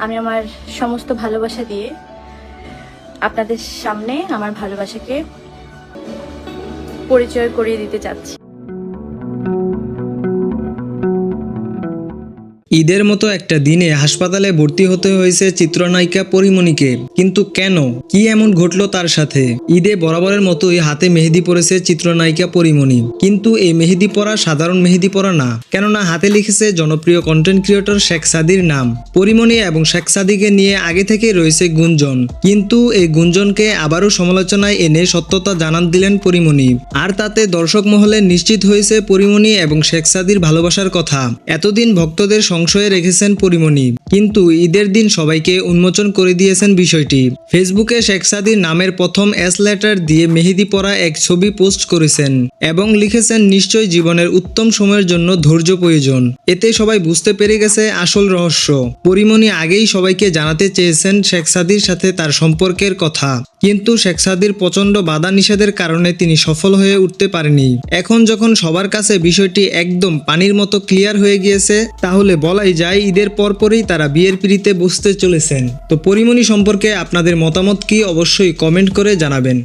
আমি আমার সমস্ত ভালোবাসা দিয়ে আপনাদের সামনে আমার ভালোবাসাকে পরিচয় করিয়ে দিতে চাচ্ছি। ঈদের মতো একটা দিনে হাসপাতালে ভর্তি হতে হয়েছে চিত্রনায়িকা পরিমণিকে। কিন্তু কেন? কি এমন ঘটলো তার সাথে? ঈদে বরাবরের মতোই হাতে মেহেদি পরেছে চিত্রনায়িকা পরিমণি। কিন্তু এই মেহেদি পরা সাধারণ মেহেদি পরা না। কেননা হাতে লিখেছে জনপ্রিয় কন্টেন্ট ক্রিয়েটর শেখ সাদির নাম। পরিমণি এবং শেখ সাদিকে নিয়ে আগে থেকে রয়েছে গুঞ্জন। কিন্তু এই গুঞ্জনকে আবারও সমালোচনায় এনে সত্যতা জানান দিলেন পরিমণি। আর তাতে দর্শক মহলে নিশ্চিত হয়েছে পরিমণি এবং শেখ সাদির ভালোবাসার কথা। এতদিন ভক্তদের সংশয়ে রেখেছেন পরিমণি। কিন্তু ঈদের দিন সবাইকে উন্মোচন করে দিয়েছেন বিষয়টি। ফেসবুকে শেখ সাদির নামের প্রথম এস লেটার দিয়ে মেহেদি পরা এক ছবি পোস্ট করেছেন এবং লিখেছেন, নিশ্চয় জীবনের উত্তম সময়ের জন্য ধৈর্য প্রয়োজন। এতে সবাই বুঝতে পেরে গেছে আসল রহস্য। পরিমণি আগেই সবাইকে জানাতে চেয়েছেন শেখ সাদির সাথে তার সম্পর্কের কথা। কিন্তু শেখ সাদির প্রচণ্ড বাধা নিষেধের কারণে তিনি সফল হয়ে উঠতে পারেনি। এখন যখন সবার কাছে বিষয়টি একদম পানির মতো ক্লিয়ার হয়ে গিয়েছে, তাহলে বলাই যায় ঈদের পরপরই তারা বিয়ের পিড়িতে বসতে চলেছেন তো পরিমণি সম্পর্কে আপনাদের মতামত কি অবশ্যই কমেন্ট করে জানাবেন।